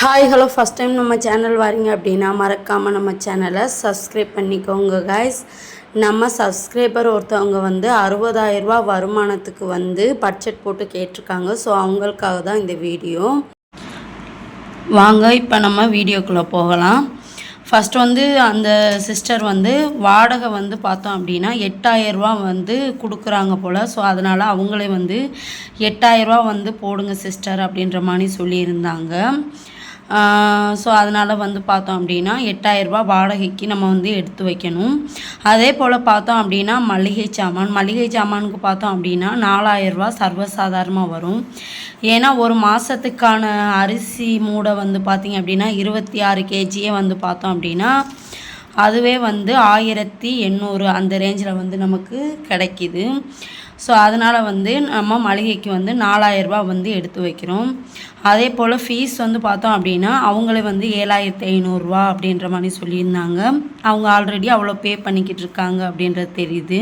Hi hello first time நம்ம channel வரீங்க அப்படின்னா மறக்காமல் நம்ம சேனலை சப்ஸ்கிரைப் பண்ணிக்கோங்க கைஸ் நம்ம சப்ஸ்கிரைபர் ஒருத்தவங்க வந்து அறுபதாயிரரூபா வருமானத்துக்கு வந்து பட்ஜெட் போட்டு கேட்டிருக்காங்க. ஸோ அவங்களுக்காக தான் இந்த வீடியோ வாங்க இப்போ நம்ம வீடியோக்குள்ளே போகலாம். ஃபஸ்ட் வந்து அந்த சிஸ்டர் வந்து வாடகை வந்து பார்த்தோம் அப்படின்னா எட்டாயிரரூபா வந்து கொடுக்குறாங்க போல். ஸோ அதனால் அவங்களே வந்து எட்டாயிரரூபா வந்து போடுங்க சிஸ்டர் அப்படின்ற மாதிரி சொல்லியிருந்தாங்க. ஸோ அதனால் வந்து பார்த்தோம் அப்படின்னா எட்டாயிரரூபா வாடகைக்கு நம்ம வந்து எடுத்து வைக்கணும். அதே போல் பார்த்தோம் அப்படின்னா மளிகை சாமான். மளிகை சாமானுக்கு பார்த்தோம் அப்படின்னா நாலாயிரரூபா சர்வசாதாரணமாக வரும். ஏன்னா ஒரு மாதத்துக்கான அரிசி மூடை வந்து பார்த்திங்க அப்படின்னா இருபத்தி ஆறு கேஜியே வந்து பார்த்தோம் அப்படின்னா அதுவே வந்து ஆயிரத்தி எண்ணூறு அந்த ரேஞ்சில் வந்து நமக்கு கிடைக்கிது. ஸோ அதனால் வந்து நம்ம மளிகைக்கு வந்து நாலாயிரரூபா வந்து எடுத்து வைக்கிறோம். அதே போல் ஃபீஸ் வந்து பார்த்தோம் அப்படின்னா அவங்களே வந்து ஏழாயிரத்தி ஐநூறுரூவா அப்படின்ற மாதிரி சொல்லியிருந்தாங்க. அவங்க ஆல்ரெடி அவ்வளோ பே பண்ணிக்கிட்டு இருக்காங்க அப்படின்றது தெரியுது.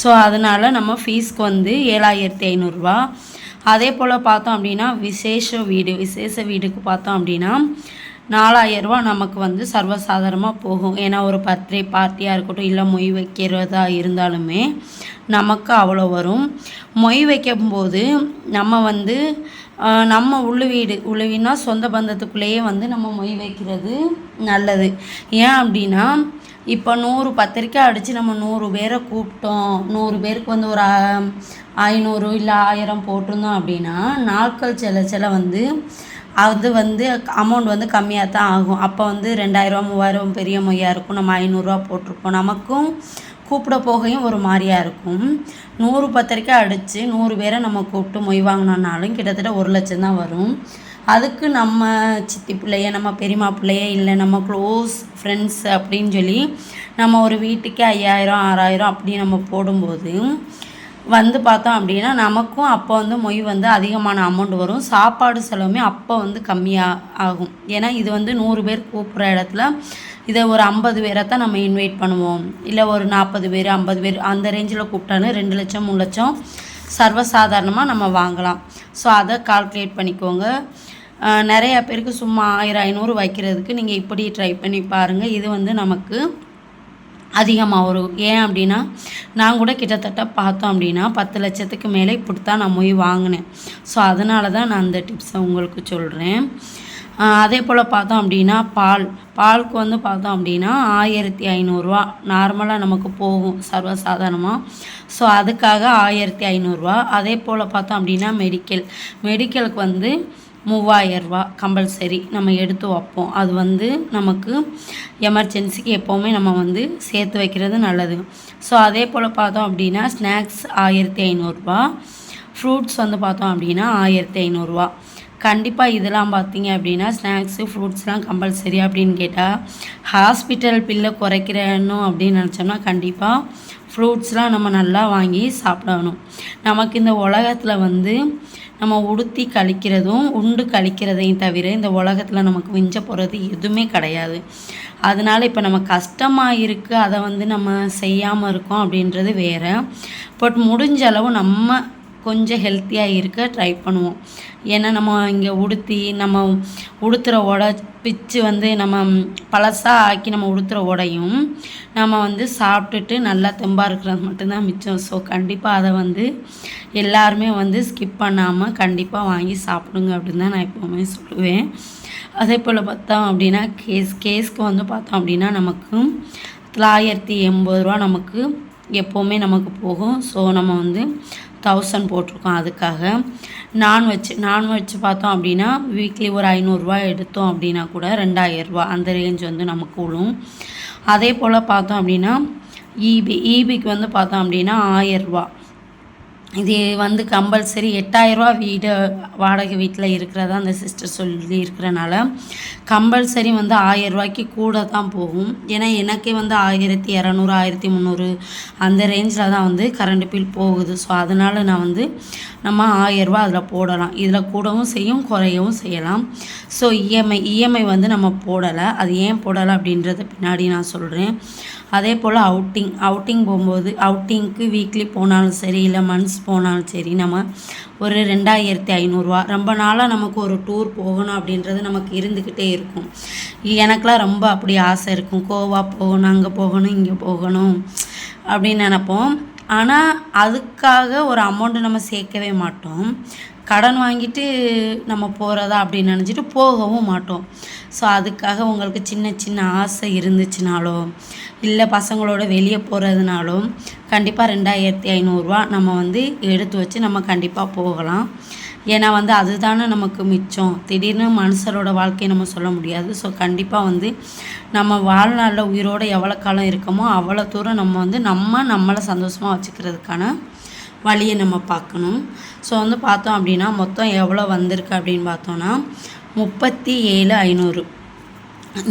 ஸோ அதனால் நம்ம ஃபீஸ்க்கு வந்து ஏழாயிரத்தி ஐநூறுரூவா அதே போல் பார்த்தோம் அப்படின்னா விசேஷ வீடு விசேஷ வீடுக்கு பார்த்தோம் அப்படின்னா நாலாயிரரூவா நமக்கு வந்து சர்வசாதாரணமாக போகும். ஏன்னா ஒரு பர்த்டே பார்ட்டியாக இருக்கட்டும் இல்லை மொய் வைக்கிறதா இருந்தாலுமே நமக்கு அவ்வளோ வரும். மொய் வைக்கும்போது நம்ம வந்து நம்ம உள்ள வீடு உள்ள வீடுனா சொந்த பந்தத்துக்குள்ளேயே வந்து நம்ம மொய் வைக்கிறது நல்லது. ஏன் அப்படின்னா இப்போ நூறு பத்திரிக்கை அடித்து நம்ம நூறு பேரை கூப்பிட்டோம். நூறு பேருக்கு வந்து ஒரு ஐநூறு இல்லை ஆயிரம் போட்டிருந்தோம் அப்படின்னா நாட்கள் சில சில வந்து அது வந்து அமௌண்ட் வந்து கம்மியாக தான் ஆகும். அப்போ வந்து ரெண்டாயிரரூவா மூவாயிரம் பெரிய மொய்யாக இருக்கும். நம்ம ஐநூறுரூவா போட்டிருப்போம். நமக்கும் கூப்பிட போகையும் ஒரு மாதிரியா இருக்கும். நூறு பத்திரிக்கை அடித்து நூறு பேரை நம்ம கூப்பிட்டு மொய் வாங்கினோன்னாலும் கிட்டத்தட்ட ஒரு லட்சம் தான் வரும். அதுக்கு நம்ம சித்தி பிள்ளைய நம்ம பெரியம்மா பிள்ளைய இல்லை நம்ம க்ளோஸ் ஃப்ரெண்ட்ஸ் அப்படின்னு சொல்லி நம்ம ஒரு வீட்டுக்கே ஐயாயிரம் ஆறாயிரம் அப்படி நம்ம போடும்போது வந்து பார்த்தோம் அப்படின்னா நமக்கும் அப்போ வந்து மொய் வந்து அதிகமான அமௌண்ட் வரும். சாப்பாடு செலவுமே அப்போ வந்து கம்மியாக ஆகும். ஏன்னா இது வந்து நூறு பேர் கூப்பிட்ற இடத்துல இதை ஒரு ஐம்பது பேரை தான் நம்ம இன்வைட் பண்ணுவோம். இல்லை ஒரு நாற்பது பேர் ஐம்பது பேர் அந்த ரேஞ்சில் கூப்பிட்டாலும் ரெண்டு லட்சம் மூணு லட்சம் சர்வசாதாரணமாக நம்ம வாங்கலாம். ஸோ அதை கால்குலேட் பண்ணிக்கோங்க. நிறையா பேருக்கு சும்மா ஆயிரம் ஐநூறு வைக்கிறதுக்கு நீங்கள் இப்படி ட்ரை பண்ணி பாருங்கள் இது வந்து நமக்கு அதிகமாக வரும். ஏன் அப்படின்னா நான் கூட கிட்டத்தட்ட பார்த்தோம் அப்படின்னா பத்து லட்சத்துக்கு மேலே இப்படி தான் நான் போய் வாங்கினேன். ஸோ அதனால தான் நான் அந்த டிப்ஸை உங்களுக்கு சொல்கிறேன் அதே போல் பார்த்தோம் அப்படின்னா பால். பாலுக்கு வந்து பார்த்தோம் அப்படின்னா ஆயிரத்தி ஐநூறுரூவா நார்மலாக நமக்கு போகும் சர்வசாதாரணமாக ஸோ அதுக்காக ஆயிரத்தி ஐநூறுரூவா அதே போல் பார்த்தோம் அப்படின்னா மெடிக்கல் மெடிக்கலுக்கு வந்து மூவாயிரரூபா கம்பல்சரி நம்ம எடுத்து வைப்போம். அது வந்து நமக்கு எமர்ஜென்சிக்கு எப்போவுமே நம்ம வந்து சேர்த்து வைக்கிறது நல்லது. ஸோ அதே போல் பார்த்தோம் அப்படின்னா ஸ்நாக்ஸ் ஆயிரத்தி ஐநூறுரூபா ஃப்ரூட்ஸ் வந்து பார்த்தோம் அப்படின்னா ஆயிரத்தி ஐநூறுரூவா கண்டிப்பாக இதெல்லாம் பார்த்தீங்க அப்படின்னா ஸ்நாக்ஸு ஃப்ரூட்ஸ்லாம் கம்பல்சரி அப்படின்னு கேட்டால் ஹாஸ்பிட்டல் பில்லை குறைக்கிறணும் அப்படின்னு நினச்சோம்னா கண்டிப்பாக ஃப்ரூட்ஸ்லாம் நம்ம நல்லா வாங்கி சாப்பிடணும். நமக்கு இந்த உலகத்தில் வந்து நம்ம உடுத்தி கழிக்கிறதும் உண்டு கழிக்கிறதையும் தவிர இந்த உலகத்தில் நமக்கு மிஞ்ச போகிறது எதுவுமே கிடையாது. அதனால இப்போ நம்ம கஷ்டமாக இருக்குது அதை வந்து நம்ம செய்யாமல் இருக்கோம் அப்படின்றது வேறு. பட் முடிஞ்ச அளவு நம்ம கொஞ்சம் ஹெல்த்தியாக இருக்க ட்ரை பண்ணுவோம். ஏன்னா நம்ம இங்கே உடுத்தி நம்ம உடுத்துகிற உடை பிச்சு வந்து நம்ம பழசாக ஆக்கி நம்ம உடுத்துகிற உடையும் நம்ம வந்து சாப்பிட்டுட்டு நல்லா தெம்பாக இருக்கிறது மட்டும்தான் மிச்சம். ஸோ கண்டிப்பாக அதை வந்து எல்லாருமே வந்து ஸ்கிப் பண்ணாமல் கண்டிப்பாக வாங்கி சாப்பிடுங்க அப்படின்னு தான் நான் எப்போவுமே சொல்லுவேன். அதே போல் பார்த்தோம் அப்படின்னா கேஸ் கேஸ்க்கு வந்து பார்த்தோம் அப்படின்னா நமக்கு தொள்ளாயிரத்தி எண்பது ரூபா நமக்கு எப்போவுமே நமக்கு போகும். ஸோ நம்ம வந்து தௌசண்ட் போட்டிருக்கோம் அதுக்காக. நான்வெஜ் நான்வெஜ் பார்த்தோம் அப்படின்னா வீக்லி ஒரு ஐநூறுரூவா எடுத்தோம் அப்படின்னா கூட ரெண்டாயிரரூவா அந்த ரேஞ்ச் வந்து நமக்கு விழும் அதே போல் பார்த்தோம் அப்படின்னா ஈபி ஈபிக்கு வந்து பார்த்தோம் அப்படின்னா ஆயரூவா இது வந்து கம்பல்சரி எட்டாயிரரூவா வீடு வாடகை வீட்டில் இருக்கிறதா அந்த சிஸ்டர் சொல்லி இருக்கிறனால கம்பல்சரி வந்து ஆயிரரூவாய்க்கு கூட தான் போகும். ஏன்னா எனக்கே வந்து ஆயிரத்தி இரநூறு ஆயிரத்தி முந்நூறு அந்த ரேஞ்சில் தான் வந்து கரண்ட் பில் போகுது. ஸோ அதனால் நான் வந்து நம்ம ஆயிரரூவா அதில் போடலாம். இதில் கூடவும் செய்யும் குறையவும் செய்யலாம். ஸோ இஎம்ஐ இஎம்ஐ வந்து நம்ம போடலை. அது ஏன் போடலை அப்படின்றத பின்னாடி நான் சொல்கிறேன் அதே போல் அவுட்டிங் அவுட்டிங் போகும்போது அவுட்டிங்க்கு வீக்லி போனாலும் சரி இல்லை மந்த்ஸ் போனாலும் சரி நம்ம ஒரு ரெண்டாயிரத்தி ஐநூறுரூவா ரொம்ப நாளாக நமக்கு ஒரு டூர் போகணும் அப்படின்றது நமக்கு இருந்துக்கிட்டே இருக்கும். எனக்கெலாம் ரொம்ப அப்படி ஆசை இருக்கும். கோவா போகணும் அங்கே போகணும் இங்கே போகணும் அப்படின்னு நினப்போம். ஆனால் அதுக்காக ஒரு அமௌண்ட்டு நம்ம சேர்க்கவே மாட்டோம். கடன் வாங்கிட்டு நம்ம போகிறதா அப்படின்னு நினச்சிட்டு போகவும் மாட்டோம். ஸோ அதுக்காக உங்களுக்கு சின்ன சின்ன ஆசை இருந்துச்சுனாலோ இல்லை பசங்களோட வெளியே போகிறதுனாலும் கண்டிப்பாக ரெண்டாயிரத்தி ஐநூறுரூவா நம்ம வந்து எடுத்து வச்சு நம்ம கண்டிப்பாக போகலாம். ஏன்னா வந்து அதுதானே நமக்கு மிச்சம். திடீர்னு மனுஷரோட வாழ்க்கையை நம்ம சொல்ல முடியாது. ஸோ கண்டிப்பாக வந்து நம்ம வாழ்நாளில் உயிரோடு எவ்வளோ காலம் இருக்கோமோ அவ்வளோ தூரம் நம்ம வந்து நம்ம நம்மளை சந்தோஷமாக வச்சுக்கிறதுக்கான வழியை நம்ம பார்க்கணும். ஸோ வந்து பார்த்தோம் அப்படின்னா மொத்தம் எவ்வளோ வந்திருக்கு அப்படின்னு பார்த்தோன்னா முப்பத்தி ஏழு ஐநூறு.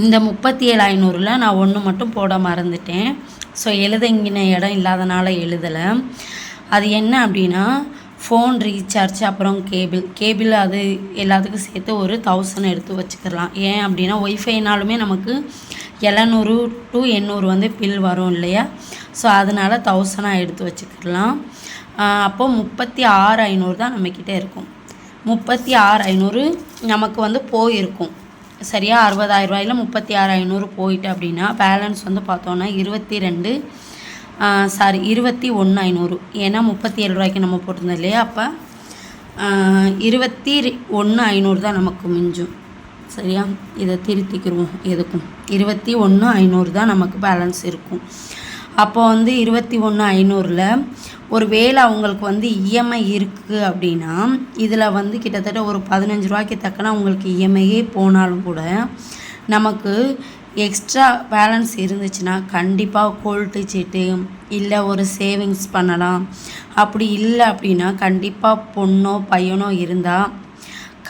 இந்த முப்பத்தி ஏழு ஐநூறில் நான் ஒன்று மட்டும் போட மறந்துட்டேன். ஸோ எழுதங்கின இடம் இல்லாதனால எழுதலை. அது என்ன அப்படின்னா ஃபோன் ரீசார்ஜ் அப்புறம் கேபிள் கேபிள் அது எல்லாத்துக்கும் சேர்த்து ஒரு தௌசண்ட் எடுத்து வச்சுக்கலாம். ஏன் அப்படின்னா ஒய்ஃபைனாலுமே நமக்கு எழுநூறு டு எண்ணூறு வந்து பில் வரும் இல்லையா? ஸோ அதனால் தௌசண்டாக எடுத்து வச்சுக்கலாம். அப்போது முப்பத்தி ஆறு ஐநூறு தான் நம்மக்கிட்ட இருக்கும். முப்பத்தி ஆறு ஐநூறு நமக்கு வந்து போயிருக்கும். சரியா? அறுபதாயிரரூவாயில் முப்பத்தி ஆறு ஐநூறு போயிட்டு அப்படின்னா பேலன்ஸ் வந்து பார்த்தோன்னா இருபத்தி ரெண்டு சாரி இருபத்தி ஒன்று ஐநூறு. ஏன்னா முப்பத்தி ஏழு ரூபாய்க்கு நம்ம போட்டிருந்தோம் இல்லையா? அப்போ இருபத்தி ஒன்று ஐநூறு தான் நமக்கு மிஞ்சும். சரியா? இதை திருத்திக்கிடுவோம் எதுக்கும். இருபத்தி ஒன்று ஐநூறு தான் நமக்கு பேலன்ஸ் இருக்கும். அப்போ வந்து இருபத்தி ஒன்று ஐநூறில் ஒரு வேலை அவங்களுக்கு வந்து இஎம்ஐ இருக்குது அப்படின்னா இதில் வந்து கிட்டத்தட்ட ஒரு பதினஞ்சு ரூபாய்க்கு தக்கன அவங்களுக்கு இஎம்ஐயே போனாலும் கூட நமக்கு எக்ஸ்ட்ரா பேலன்ஸ் இருந்துச்சுன்னா கண்டிப்பாக கோல்ட்டு சீட்டு இல்லை ஒரு சேவிங்ஸ் பண்ணலாம். அப்படி இல்லை அப்படின்னா கண்டிப்பாக பொண்ணோ பையனோ இருந்தால்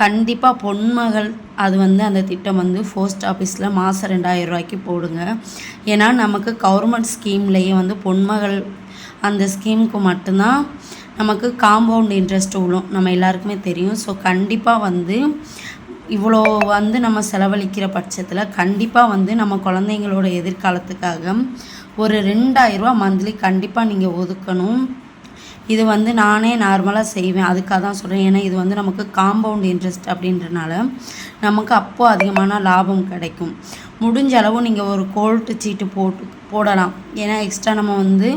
கண்டிப்பாக பொன்மகள் அது வந்து அந்த திட்டம் வந்து போஸ்ட் ஆஃபீஸில் மாதம் ரெண்டாயிரம் ரூபாய்க்கு போடுங்க. ஏன்னா நமக்கு கவர்மெண்ட் ஸ்கீம்லேயே வந்து பொன்மகள் அந்த ஸ்கீமுக்கு மட்டும்தான் நமக்கு காம்பவுண்ட் இன்ட்ரெஸ்ட் விழும் நம்ம எல்லாருக்குமே தெரியும். ஸோ கண்டிப்பாக வந்து இவ்வளோ வந்து நம்ம செலவழிக்கிற பட்சத்தில் கண்டிப்பாக வந்து நம்ம குழந்தைங்களோட எதிர்காலத்துக்காக ஒரு ரெண்டாயிரரூவா மந்த்லி கண்டிப்பாக நீங்கள் ஒதுக்கணும். இது வந்து நானே நார்மலாக செய்வேன். அதுக்காக தான் சொல்கிறேன் ஏன்னா இது வந்து நமக்கு காம்பவுண்ட் இன்ட்ரெஸ்ட் அப்படின்றனால நமக்கு அப்போது அதிகமான லாபம் கிடைக்கும். முடிஞ்ச அளவு நீங்கள் ஒரு கோல்ட்டு சீட்டு போட்டு போடலாம். ஏன்னா எக்ஸ்ட்ரா நம்ம வந்து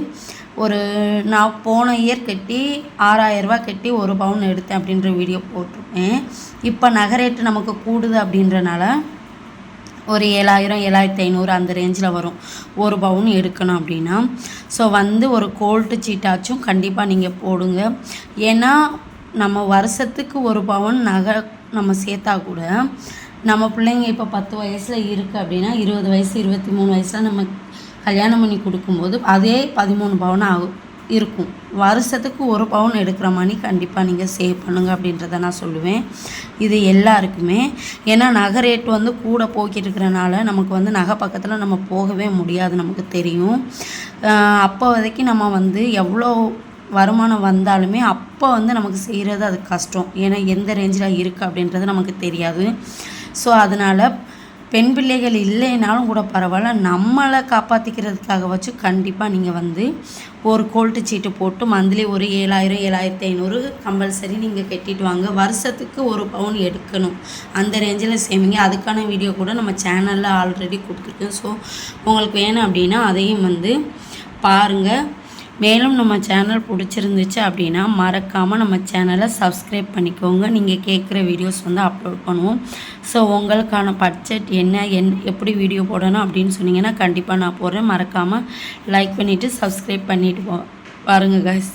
ஒரு நான் போன இயர் கட்டி ஆறாயிரரூபா கட்டி ஒரு பவுன் எடுத்தேன் அப்படின்ற வீடியோ போட்டிருப்பேன். இப்போ நகரேட்டு நமக்கு கூடுது அப்படின்றனால ஒரு ஏழாயிரம் ஏழாயிரத்தி ஐநூறு அந்த ரேஞ்சில் வரும். ஒரு பவுன் எடுக்கணும் அப்படின்னா. ஸோ வந்து ஒரு கோல்ட்டு சீட்டாச்சும் கண்டிப்பாக நீங்கள் போடுங்க. ஏன்னா நம்ம வருஷத்துக்கு ஒரு பவுன் நகை நம்ம சேர்த்தா கூட நம்ம பிள்ளைங்க இப்போ பத்து வயசில் இருக்குது அப்படின்னா இருபது வயசு இருபத்தி மூணு வயசில் நம்ம கல்யாணம் பண்ணி கொடுக்கும்போது அதே பதிமூணு பவுன் ஆகும் இருக்கும். வருஷத்துக்கு ஒரு பவுன் எடுக்கிற மாதிரி கண்டிப்பாக நீங்கள் சேவ் பண்ணுங்கள் அப்படின்றத நான் சொல்லுவேன். இது எல்லாருக்குமே. ஏன்னா நகை ரேட் வந்து கூட போய்கிட்டு இருக்கிறனால நமக்கு வந்து நகை பக்கத்தில் நம்ம போகவே முடியாது நமக்கு தெரியும். அப்போ வரைக்கும் நம்ம வந்து எவ்வளோ வருமானம் வந்தாலுமே அப்போ வந்து நமக்கு செய்கிறது அது கஷ்டம். ஏன்னா எந்த ரேஞ்சில் இருக்குது அப்படின்றது நமக்கு தெரியாது. ஸோ அதனால் பெண் பிள்ளைகள் இல்லைனாலும் கூட பரவாயில்ல. நம்மளை காப்பாற்றிக்கிறதுக்காக வச்சு கண்டிப்பாக நீங்கள் வந்து ஒரு கோல்ட்டு சீட்டு போட்டு மந்த்லி ஒரு ஏழாயிரம் ஏழாயிரத்தி ஐநூறு கம்பல்சரி நீங்கள் கட்டிட்டு வாங்க. வருஷத்துக்கு ஒரு பவுன் எடுக்கணும். அந்த ரேஞ்சில் சேமிங்க. அதுக்கான வீடியோ கூட நம்ம சேனலில் ஆல்ரெடி கொடுத்துருக்கோம் ஸோ உங்களுக்கு வேணும் அப்படின்னா அதையும் வந்து பாருங்கள் மேலும் நம்ம சேனல் பிடிச்சிருந்துச்சு அப்படின்னா மறக்காமல் நம்ம சேனலை சப்ஸ்கிரைப் பண்ணிக்கோங்க. நீங்கள் கேட்குற வீடியோஸ் வந்து அப்லோட் பண்ணுவோம். ஸோ உங்களுக்கான பட்ஜெட் என்ன என் எப்படி வீடியோ போடணும் அப்படின்னு சொன்னீங்கன்னா கண்டிப்பாக நான் போடுறேன். மறக்காமல் லைக் பண்ணிவிட்டு சப்ஸ்கிரைப் பண்ணிவிட்டு போ பாருங்கள் கைஸ்